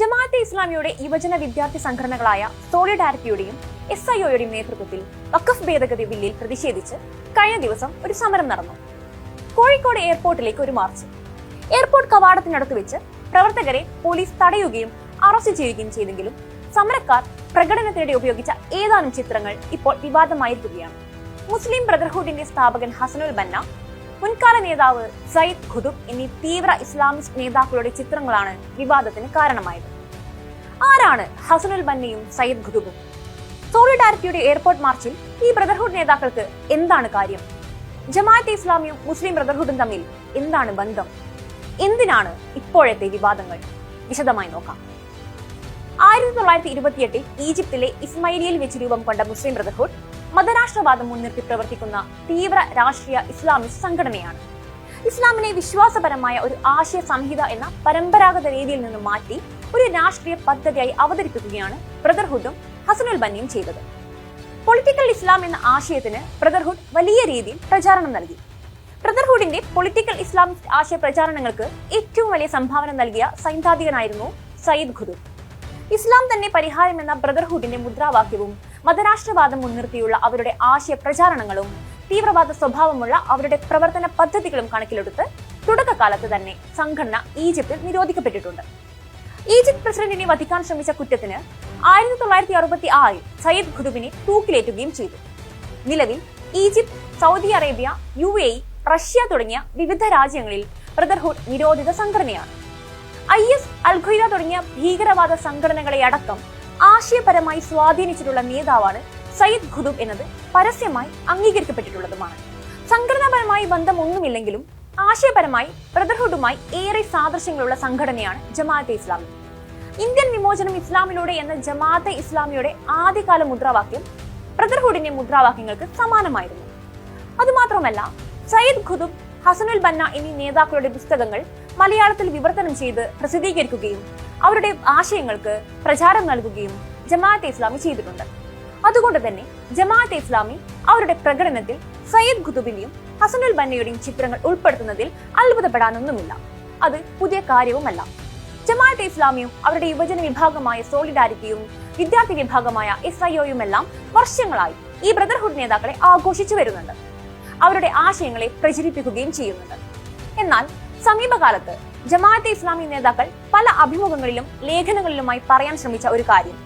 ജമാഅത്തെ ഇസ്ലാമിയുടെ യുവജന വിദ്യാർത്ഥി സംഘടനകളായ സോളിഡാരിറ്റിയുടെയും എസ് ഐ ഒയുടെയും നേതൃത്വത്തിൽ വഖഫ് ഭേദഗതി ബില്ലിൽ പ്രതിഷേധിച്ച് കഴിഞ്ഞ ദിവസം ഒരു സമരം നടന്നു. കോഴിക്കോട് എയർപോർട്ടിലേക്ക് ഒരു മാർച്ച്. എയർപോർട്ട് കവാടത്തിനടുത്ത് വെച്ച് പ്രവർത്തകരെ പോലീസ് തടയുകയും അറസ്റ്റ് ചെയ്യുകയും ചെയ്തെങ്കിലും സമരക്കാർ പ്രകടനത്തിനിടെ ഉപയോഗിച്ച ഏതാനും ചിത്രങ്ങൾ ഇപ്പോൾ വിവാദമായിരിക്കുകയാണ്. മുസ്ലിം ബ്രദർഹുഡിന്റെ സ്ഥാപകൻ ഹസനുൽ ബന്ന മുൻകാല നേതാവ് സയ്യിദ് ഖുദുബ് എന്നീ തീവ്ര ഇസ്ലാമിസ്റ്റ് നേതാക്കളുടെ ചിത്രങ്ങളാണ് വിവാദത്തിന് കാരണമായത്. ആരാണ് ഹസനുൽ ബന്നയും സയ്യിദ് ഖുദുബും സോളിഡാരിറ്റിയുടെ എയർപോർട്ട് മാർച്ചിൽ ഈ ബ്രദർഹുഡ് നേതാക്കൾക്ക് എന്താണ് കാര്യം? ജമാഅത്തെ ഇസ്ലാമിയും മുസ്ലിം ബ്രദർഹുഡും തമ്മിൽ എന്താണ് ബന്ധം? എന്തിനാണ് ഇപ്പോഴത്തെ വിവാദങ്ങൾ? വിശദമായി നോക്കാം. ആയിരത്തി തൊള്ളായിരത്തി ഇരുപത്തിയെട്ടിൽ ഈജിപ്തിലെ ഇസ്മൈലിയിൽ വെച്ച് രൂപം കൊണ്ട മുസ്ലിം ബ്രദർഹുഡ് മതരാഷ്ട്രവാദം മുൻനിർത്തി പ്രവർത്തിക്കുന്ന തീവ്ര രാഷ്ട്രീയ ഇസ്ലാമിസ്റ്റ് സംഘടനയാണ്. ഇസ്ലാമിനെ വിശ്വാസപരമായ ഒരു ആശയ സംഹിത എന്ന പരമ്പരാഗത രീതിയിൽ നിന്ന് മാറ്റി ഒരു രാഷ്ട്രീയ പദ്ധതിയായി അവതരിപ്പിക്കുകയാണ് ബ്രദർഹുഡും ഹസനുൽ ബന്നിയും ചെയ്തത്. പൊളിറ്റിക്കൽ ഇസ്ലാം എന്ന ആശയത്തിന് ബ്രദർഹുഡ് വലിയ രീതിയിൽ പ്രചാരണം നൽകി. ബ്രദർഹുഡിന്റെ പൊളിറ്റിക്കൽ ഇസ്ലാമിസ്റ്റ് ആശയ പ്രചാരണങ്ങൾക്ക് ഏറ്റവും വലിയ സംഭാവന നൽകിയ സൈദ്ധാന്തികനായിരുന്നു സയ്യിദ് ഖുദൂർ. ഇസ്ലാം തന്നെ പരിഹാരം എന്ന ബ്രദർഹുഡിന്റെ മുദ്രാവാക്യവും മതരാഷ്ട്രവാദം മുൻനിർത്തിയുള്ള അവരുടെ ആശയ പ്രചാരണങ്ങളും തീവ്രവാദ സ്വഭാവമുള്ള അവരുടെ പ്രവർത്തന പദ്ധതികളും കണക്കിലെടുത്ത് തുടക്കകാലത്ത് തന്നെ സംഘടന ഈജിപ്തിൽ നിരോധിക്കപ്പെട്ടിട്ടുണ്ട്. ഈജിപ്ത് പ്രസിഡന്റിനെ വധിക്കാൻ ശ്രമിച്ച കുറ്റത്തിന് ആയിരത്തി തൊള്ളായിരത്തി അറുപത്തി ആറിൽ സയ്യിദ് ഖുദുബിനെ തൂക്കിലേറ്റുകയും ചെയ്തു. നിലവിൽ Egypt Saudi Arabia U A Russia തുടങ്ങിയ വിവിധ രാജ്യങ്ങളിൽ ബ്രദർഹുഡ് നിരോധിത സംഘടനയാണ്. ഐ എസ് അൽഖയ്ദ തുടങ്ങിയ ഭീകരവാദ സംഘടനകളെ അടക്കം ആശയപരമായി സ്വാധീനിച്ചിട്ടുള്ള നേതാവാണ് സയ്യിദ് ഖുദൂബ് എന്നത് പരസ്യമായി അംഗീകരിക്കപ്പെട്ടിട്ടുള്ളതുമാണ്. സംഘടനാപരമായി ബന്ധമൊന്നുമില്ലെങ്കിലും ആശയപരമായി ബ്രദർഹുഡുമായി ഏറെ സാദൃശ്യങ്ങളുള്ള സംഘടനയാണ് ജമാഅത്തെ ഇസ്ലാമി. ഇന്ത്യൻ വിമോചനം ഇസ്ലാമിലൂടെ എന്ന ജമാഅത്തെ ഇസ്ലാമിയുടെ ആദ്യകാല മുദ്രാവാക്യം ബ്രദർഹുഡിന്റെ മുദ്രാവാക്യങ്ങൾക്ക് സമാനമായിരുന്നു. അതുമാത്രമല്ല സയ്യിദ് ഖുദുബ് ഹസനുൽ ബന്ന എന്നീ നേതാക്കളുടെ പുസ്തകങ്ങൾ മലയാളത്തിൽ വിവർത്തനം ചെയ്ത് പ്രസിദ്ധീകരിക്കുകയും അവരുടെ ആശയങ്ങൾക്ക് പ്രചാരം നൽകുകയും ജമാഅത്തെ ഇസ്ലാമി ചെയ്തിട്ടുണ്ട്. അതുകൊണ്ട് തന്നെ ജമാഅത്തെ ഇസ്ലാമി അവരുടെ പ്രകടനത്തിൽ സയ്യിദ് ഖുതുബിന്റെയും ഹസനുൽ ബന്നയുടെയും ചിത്രങ്ങൾ ഉൾപ്പെടുത്തുന്നതിൽ അത്ഭുതപ്പെടാനൊന്നുമില്ല. അത് പുതിയ കാര്യവുമല്ല. ജമാഅത്തെ ഇസ്ലാമിയും അവരുടെ യുവജന വിഭാഗമായ സോളിഡാരിറ്റിയും വിദ്യാർത്ഥി വിഭാഗമായ എസ് ഐ ഒയുമെല്ലാം വർഷങ്ങളായി ഈ ബ്രദർഹുഡ് നേതാക്കളെ ആഘോഷിച്ചു വരുന്നുണ്ട്. അവരുടെ ആശയങ്ങളെ പ്രചരിപ്പിക്കുകയും ചെയ്യുന്നുണ്ട്. എന്നാൽ സമീപകാലത്ത് ജമാഅത്തെ ഇസ്ലാമി നേതാക്കൾ പല അഭിമുഖങ്ങളിലും ലേഖനങ്ങളിലുമായി പറയാൻ ശ്രമിച്ച ഒരു കാര്യം.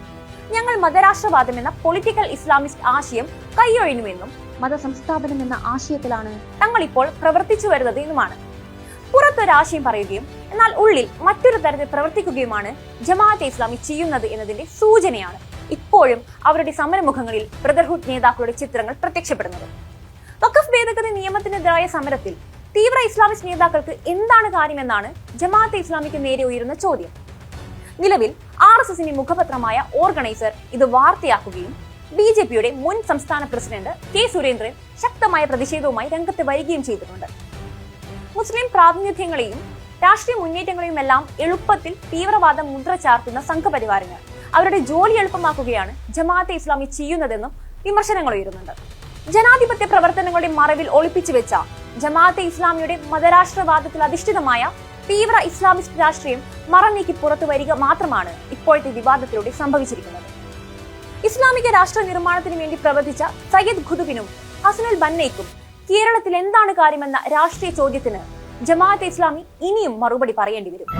ഞങ്ങൾ മതരാഷ്ട്രവാദം എന്ന പൊളിറ്റിക്കൽ ഇസ്ലാമിസ്റ്റ് ആശയം കൈയൊഴിഞ്ഞുവെന്നും മതസംസ്ഥാപനം എന്ന ആശയത്തിലാണ് തങ്ങൾ ഇപ്പോൾ പ്രവർത്തിച്ചു വരുന്നത് എന്നുമാണ്. പുറത്തൊരാശയം പറയുകയും എന്നാൽ ഉള്ളിൽ മറ്റൊരു തരത്തിൽ പ്രവർത്തിക്കുകയുമാണ് ജമാഅത്തെ ഇസ്ലാമി ചെയ്യുന്നത് എന്നതിന്റെ സൂചനയാണ് ഇപ്പോഴും അവരുടെ സമരമുഖങ്ങളിൽ ബ്രദർഹുഡ് നേതാക്കളുടെ ചിത്രങ്ങൾ പ്രത്യക്ഷപ്പെടുന്നത്. വഖഫ് ഭേദഗതി നിയമത്തിനെതിരായ സമരത്തിൽ തീവ്ര ഇസ്ലാമിസ്റ്റ് നേതാക്കൾക്ക് എന്താണ് കാര്യമെന്നാണ് ജമാഅത്തെ ഇസ്ലാമിക്ക് നേരെ ഉയരുന്ന ചോദ്യം. നിലവിൽ ആർ എസ് എസിന്റെ മുഖപത്രമായ ഓർഗനൈസർ ഇത് വാർത്തയാക്കുകയും ബി ജെ പിയുടെ മുൻ സംസ്ഥാന പ്രസിഡന്റ് കെ സുരേന്ദ്രൻ ശക്തമായ പ്രതിഷേധവുമായി രംഗത്ത് വരികയും ചെയ്തിട്ടുണ്ട്. മുസ്ലിം പ്രാതിനിധ്യങ്ങളെയും രാഷ്ട്രീയ മുന്നേറ്റങ്ങളെയും എല്ലാം എളുപ്പത്തിൽ തീവ്രവാദം മുദ്ര ചാർത്തുന്ന സംഘപരിവാരങ്ങൾ. അവരുടെ ജോലി എളുപ്പമാക്കുകയാണ് ജമാഅത്തെ ഇസ്ലാമി ചെയ്യുന്നതെന്നും വിമർശനങ്ങൾ ഉയരുന്നുണ്ട്. ജനാധിപത്യ പ്രവർത്തനങ്ങളുടെ മറവിൽ ഒളിപ്പിച്ചു വെച്ച ജമാഅത്തെ ഇസ്ലാമിയുടെ മതരാഷ്ട്രവാദത്തിൽ അധിഷ്ഠിതമായ തീവ്ര ഇസ്ലാമിസ്റ്റ് രാഷ്ട്രീയം മറനീക്കി പുറത്തു വരിക മാത്രമാണ് ഇപ്പോഴത്തെ വിവാദത്തിലൂടെ സംഭവിച്ചിരിക്കുന്നത്. ഇസ്ലാമിക രാഷ്ട്ര നിർമ്മാണത്തിന് വേണ്ടി പ്രവർത്തിച്ച സയ്യദ് ഖുദുബിനും ഹസനുൽ ബന്നയ്ക്കും കേരളത്തിൽ എന്താണ് കാര്യമെന്ന രാഷ്ട്രീയ ചോദ്യത്തിന് ജമാഅത്തെ ഇസ്ലാമി ഇനിയും മറുപടി പറയേണ്ടി വരും.